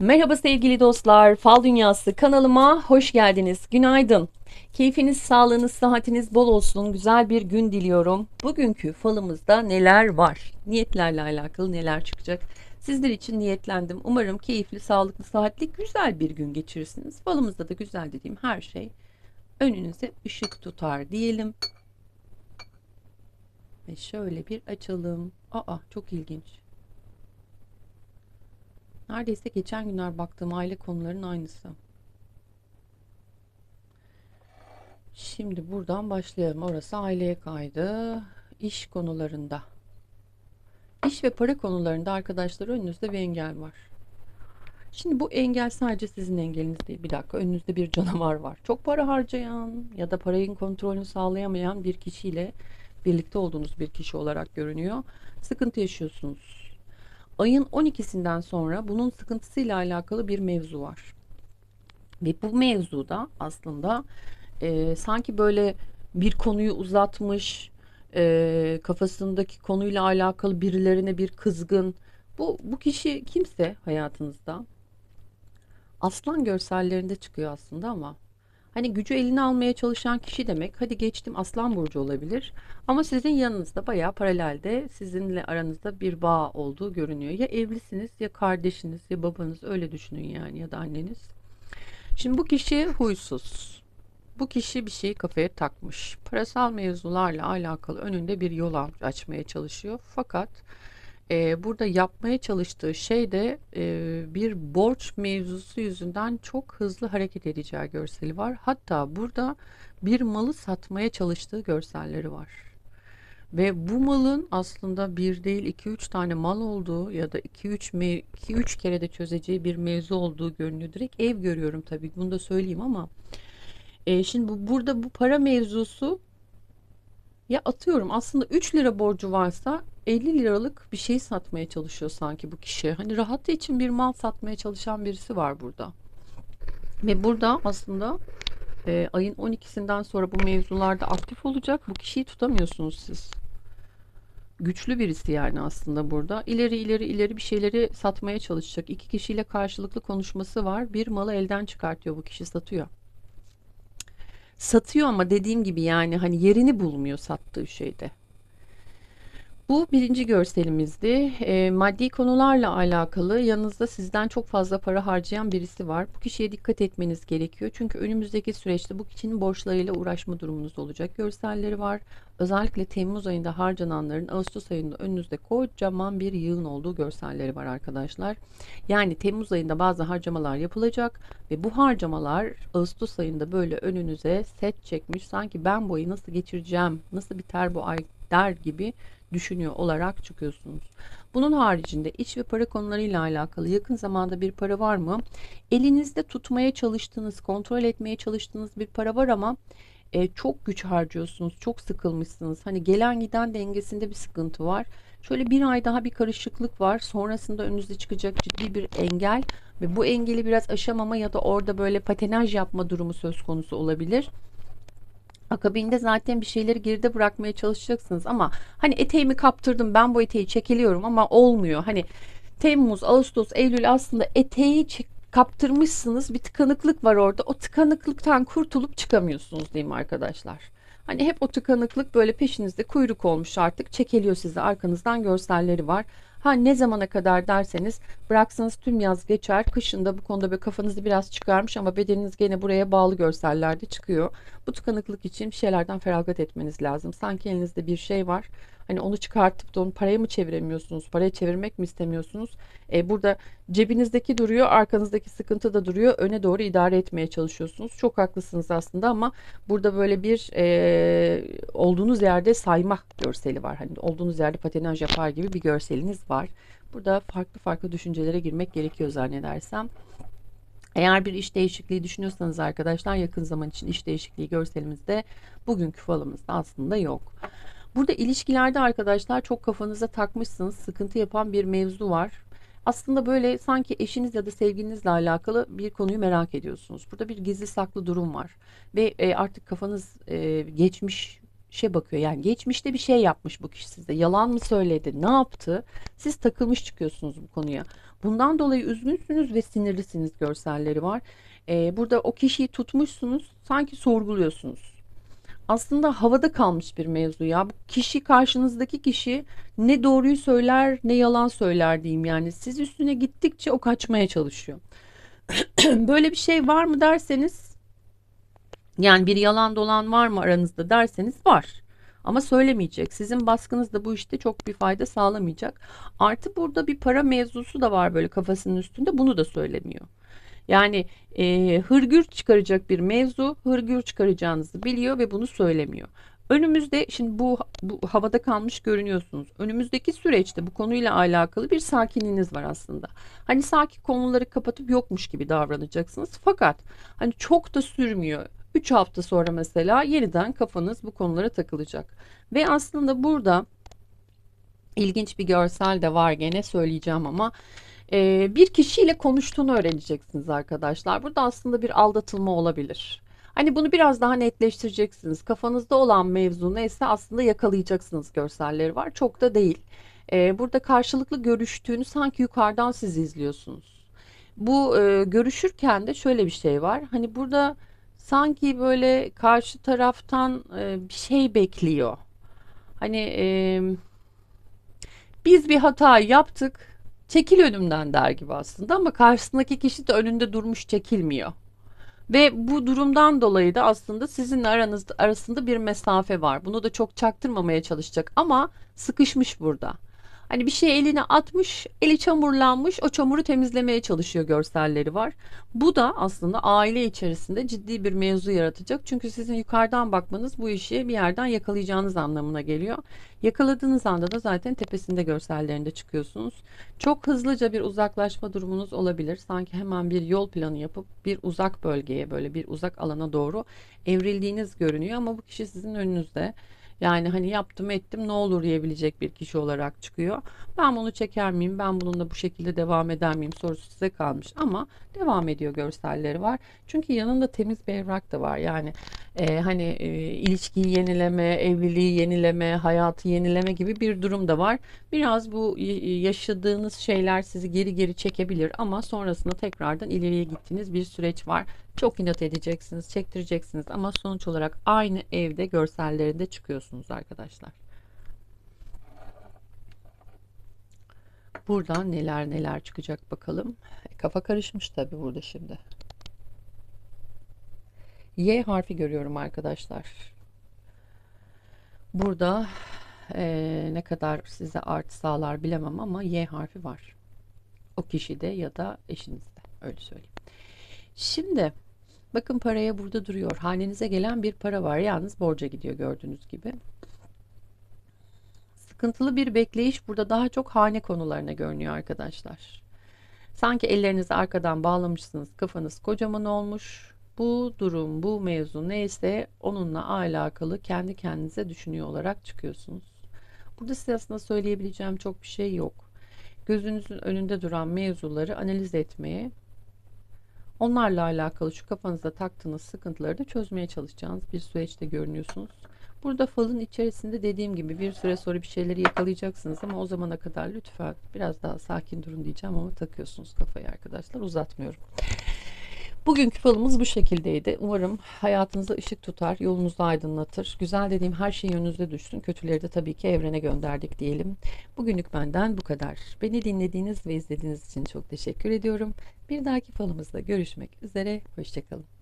Merhaba sevgili dostlar, Fal Dünyası kanalıma hoş geldiniz. Günaydın. Keyfiniz, sağlığınız, sıhhatiniz bol olsun. Güzel bir gün diliyorum. Bugünkü falımızda neler var? Niyetlerle alakalı neler çıkacak? Sizler için niyetlendim. Umarım keyifli, sağlıklı, sıhhatli, güzel bir gün geçirirsiniz. Falımızda da güzel dediğim her şey önünüze ışık tutar diyelim. Ve şöyle bir açalım. Aa çok ilginç. Neredeyse geçen günler baktığım aile konularının aynısı. Şimdi buradan başlayalım. Orası aileye kaydı. İş konularında. İş ve para konularında arkadaşlar önünüzde bir engel var. Şimdi bu engel sadece sizin engeliniz değil. Bir dakika önünüzde bir canavar var. Çok para harcayan ya da parayın kontrolünü sağlayamayan bir kişiyle birlikte olduğunuz bir kişi olarak görünüyor. Sıkıntı yaşıyorsunuz ayın 12'sinden sonra bunun sıkıntısıyla alakalı bir mevzu var. Ve bu mevzuda aslında e, sanki böyle bir konuyu uzatmış, e, kafasındaki konuyla alakalı birilerine bir kızgın. Bu, bu kişi kimse hayatınızda aslan görsellerinde çıkıyor aslında ama Hani gücü eline almaya çalışan kişi demek. Hadi geçtim Aslan burcu olabilir. Ama sizin yanınızda bayağı paralelde sizinle aranızda bir bağ olduğu görünüyor. Ya evlisiniz ya kardeşiniz ya babanız öyle düşünün yani ya da anneniz. Şimdi bu kişi huysuz. Bu kişi bir şeyi kafaya takmış. Parasal mevzularla alakalı önünde bir yol açmaya çalışıyor. Fakat e, burada yapmaya çalıştığı şey de e, bir borç mevzusu yüzünden çok hızlı hareket edeceği görseli var. Hatta burada bir malı satmaya çalıştığı görselleri var. Ve bu malın aslında bir değil iki üç tane mal olduğu ya da iki üç iki üç kere de çözeceği bir mevzu olduğu görünüyor. Direkt ev görüyorum tabii bunu da söyleyeyim ama e, şimdi bu burada bu para mevzusu ya atıyorum aslında 3 lira borcu varsa 50 liralık bir şey satmaya çalışıyor sanki bu kişi. Hani rahatı için bir mal satmaya çalışan birisi var burada. Ve burada aslında e, ayın 12'sinden sonra bu mevzularda aktif olacak. Bu kişiyi tutamıyorsunuz siz. Güçlü birisi yani aslında burada. İleri ileri ileri bir şeyleri satmaya çalışacak. İki kişiyle karşılıklı konuşması var. Bir malı elden çıkartıyor bu kişi satıyor satıyor ama dediğim gibi yani hani yerini bulmuyor sattığı şeyde. Bu birinci görselimizdi. E, maddi konularla alakalı yanınızda sizden çok fazla para harcayan birisi var. Bu kişiye dikkat etmeniz gerekiyor. Çünkü önümüzdeki süreçte bu kişinin borçlarıyla uğraşma durumunuz olacak. Görselleri var. Özellikle Temmuz ayında harcananların Ağustos ayında önünüzde kocaman bir yığın olduğu görselleri var arkadaşlar. Yani Temmuz ayında bazı harcamalar yapılacak ve bu harcamalar Ağustos ayında böyle önünüze set çekmiş. Sanki ben bu ayı nasıl geçireceğim, nasıl biter bu ay der gibi düşünüyor olarak çıkıyorsunuz. Bunun haricinde iş ve para konularıyla alakalı yakın zamanda bir para var mı? Elinizde tutmaya çalıştığınız, kontrol etmeye çalıştığınız bir para var ama e, çok güç harcıyorsunuz, çok sıkılmışsınız. Hani gelen giden dengesinde bir sıkıntı var. Şöyle bir ay daha bir karışıklık var. Sonrasında önünüze çıkacak ciddi bir engel ve bu engeli biraz aşamama ya da orada böyle patenaj yapma durumu söz konusu olabilir. Akabinde zaten bir şeyleri geride bırakmaya çalışacaksınız ama hani eteğimi kaptırdım ben bu eteği çekiliyorum ama olmuyor. Hani Temmuz, Ağustos, Eylül aslında eteği kaptırmışsınız bir tıkanıklık var orada. O tıkanıklıktan kurtulup çıkamıyorsunuz diyeyim arkadaşlar. Hani hep o tıkanıklık böyle peşinizde kuyruk olmuş artık çekiliyor size arkanızdan görselleri var. Ha ne zamana kadar derseniz bıraksanız tüm yaz geçer. Kışında bu konuda bir kafanızı biraz çıkarmış ama bedeniniz gene buraya bağlı görsellerde çıkıyor. Bu tıkanıklık için bir şeylerden feragat etmeniz lazım. Sanki elinizde bir şey var. Hani onu çıkartıp da onu paraya mı çeviremiyorsunuz? Paraya çevirmek mi istemiyorsunuz? E, burada cebinizdeki duruyor, arkanızdaki sıkıntı da duruyor. Öne doğru idare etmeye çalışıyorsunuz. Çok haklısınız aslında ama burada böyle bir e, olduğunuz yerde sayma görseli var. Hani olduğunuz yerde patinaj yapar gibi bir görseliniz var. Burada farklı farklı düşüncelere girmek gerekiyor zannedersem. Eğer bir iş değişikliği düşünüyorsanız arkadaşlar yakın zaman için iş değişikliği görselimizde bugünkü falımızda aslında yok. Burada ilişkilerde arkadaşlar çok kafanıza takmışsınız sıkıntı yapan bir mevzu var. Aslında böyle sanki eşiniz ya da sevgilinizle alakalı bir konuyu merak ediyorsunuz. Burada bir gizli saklı durum var ve e, artık kafanız e, geçmiş şey bakıyor. Yani geçmişte bir şey yapmış bu kişi size. Yalan mı söyledi? Ne yaptı? Siz takılmış çıkıyorsunuz bu konuya. Bundan dolayı üzgünsünüz ve sinirlisiniz görselleri var. Ee, burada o kişiyi tutmuşsunuz. Sanki sorguluyorsunuz. Aslında havada kalmış bir mevzu ya. Bu kişi karşınızdaki kişi ne doğruyu söyler ne yalan söyler diyeyim yani. Siz üstüne gittikçe o kaçmaya çalışıyor. Böyle bir şey var mı derseniz yani bir yalan dolan var mı aranızda derseniz var. Ama söylemeyecek. Sizin baskınız da bu işte çok bir fayda sağlamayacak. Artı burada bir para mevzusu da var böyle kafasının üstünde. Bunu da söylemiyor. Yani e, hırgür çıkaracak bir mevzu, hırgür çıkaracağınızı biliyor ve bunu söylemiyor. Önümüzde şimdi bu, bu havada kalmış görünüyorsunuz. Önümüzdeki süreçte bu konuyla alakalı bir sakinliğiniz var aslında. Hani sakin konuları kapatıp yokmuş gibi davranacaksınız. Fakat hani çok da sürmüyor. 3 hafta sonra mesela yeniden kafanız bu konulara takılacak. Ve aslında burada ilginç bir görsel de var gene söyleyeceğim ama e, bir kişiyle konuştuğunu öğreneceksiniz arkadaşlar. Burada aslında bir aldatılma olabilir. Hani bunu biraz daha netleştireceksiniz. Kafanızda olan mevzu neyse aslında yakalayacaksınız görselleri var. Çok da değil. E, burada karşılıklı görüştüğünü sanki yukarıdan siz izliyorsunuz. Bu e, görüşürken de şöyle bir şey var. Hani burada sanki böyle karşı taraftan e, bir şey bekliyor. Hani e, biz bir hata yaptık, çekil önümden der gibi aslında ama karşısındaki kişi de önünde durmuş çekilmiyor. Ve bu durumdan dolayı da aslında sizin aranızda arasında bir mesafe var. Bunu da çok çaktırmamaya çalışacak ama sıkışmış burada. Hani bir şey eline atmış, eli çamurlanmış, o çamuru temizlemeye çalışıyor görselleri var. Bu da aslında aile içerisinde ciddi bir mevzu yaratacak. Çünkü sizin yukarıdan bakmanız bu işi bir yerden yakalayacağınız anlamına geliyor. Yakaladığınız anda da zaten tepesinde görsellerinde çıkıyorsunuz. Çok hızlıca bir uzaklaşma durumunuz olabilir. Sanki hemen bir yol planı yapıp bir uzak bölgeye böyle bir uzak alana doğru evrildiğiniz görünüyor ama bu kişi sizin önünüzde. Yani hani yaptım ettim ne olur diyebilecek bir kişi olarak çıkıyor. Ben bunu çeker miyim? Ben bununla bu şekilde devam eder miyim? Sorusu size kalmış ama devam ediyor görselleri var. Çünkü yanında temiz bir evrak da var. Yani e, hani e, ilişkiyi yenileme, evliliği yenileme, hayatı yenileme gibi bir durum da var. Biraz bu yaşadığınız şeyler sizi geri geri çekebilir ama sonrasında tekrardan ileriye gittiğiniz bir süreç var. Çok inat edeceksiniz, çektireceksiniz ama sonuç olarak aynı evde görsellerinde çıkıyorsunuz arkadaşlar. Buradan neler neler çıkacak bakalım. E, kafa karışmış tabi burada şimdi. Y harfi görüyorum arkadaşlar. Burada e, ne kadar size artı sağlar bilemem ama Y harfi var. O kişide ya da eşinizde öyle söyleyeyim. Şimdi bakın paraya burada duruyor. Hanenize gelen bir para var. Yalnız borca gidiyor gördüğünüz gibi. Sıkıntılı bir bekleyiş burada daha çok hane konularına görünüyor arkadaşlar. Sanki ellerinizi arkadan bağlamışsınız. Kafanız kocaman olmuş. Bu durum, bu mevzu neyse onunla alakalı kendi kendinize düşünüyor olarak çıkıyorsunuz. Burada size aslında söyleyebileceğim çok bir şey yok. Gözünüzün önünde duran mevzuları analiz etmeye Onlarla alakalı şu kafanızda taktığınız sıkıntıları da çözmeye çalışacağınız bir süreçte görünüyorsunuz. Burada falın içerisinde dediğim gibi bir süre sonra bir şeyleri yakalayacaksınız ama o zamana kadar lütfen biraz daha sakin durun diyeceğim ama takıyorsunuz kafayı arkadaşlar uzatmıyorum. Bugünkü falımız bu şekildeydi. Umarım hayatınıza ışık tutar, yolunuzu aydınlatır. Güzel dediğim her şey önünüzde düşsün. Kötüleri de tabii ki evrene gönderdik diyelim. Bugünlük benden bu kadar. Beni dinlediğiniz ve izlediğiniz için çok teşekkür ediyorum. Bir dahaki falımızda görüşmek üzere. Hoşçakalın.